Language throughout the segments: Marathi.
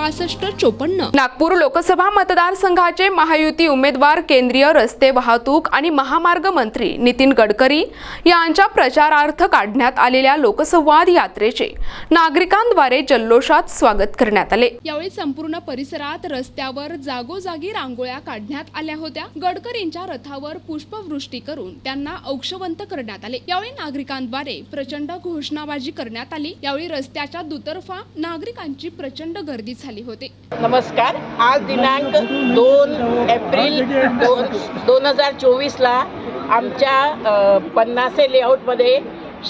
पासष्ट चोपन्न. नागपूर लोकसभा मतदारसंघाचे महायुती उमेदवार केंद्रीय रस्ते वाहतूक आणि महामार्ग मंत्री नितीन गडकरी यांच्या प्रचारार्थ काढण्यात आलेल्या लोकसंवाद यात्रेचे नागरिकांद्वारे जल्लोषात स्वागत करण्यात आले. यावेळी संपूर्ण परिसरात रस्त्यावर जागोजागी रांगोळ्या काढण्यात आल्या होत्या. गडकरींच्या रथावर पुष्पवृष्टी करून त्यांना औक्षवंत करण्यात आले. यावेळी नागरिकांद्वारे प्रचंड घोषणाबाजी करण्यात आली. यावेळी रस्त्याच्या दुतर्फा नागरिकांची प्रचंड गर्दी झाली. होती. नमस्कार. आज दिनांक दोन एप्रिल दोन दोन हजार चोवीसला आमच्या पन्नासे लेआउटमध्ये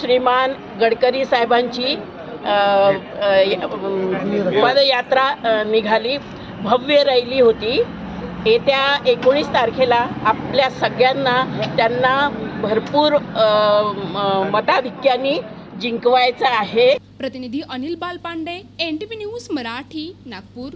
श्रीमान गडकरी साहेबांची पदयात्रा निघाली. भव्य रैली होती. येत्या एकोणीस तारखेला आपल्या सगळ्यांना त्यांना भरपूर मताधिक्याने जिंकवायचं आहे. प्रतिनिधी अनिल बालपांडे एनटीपी न्यूज मराठी नागपूर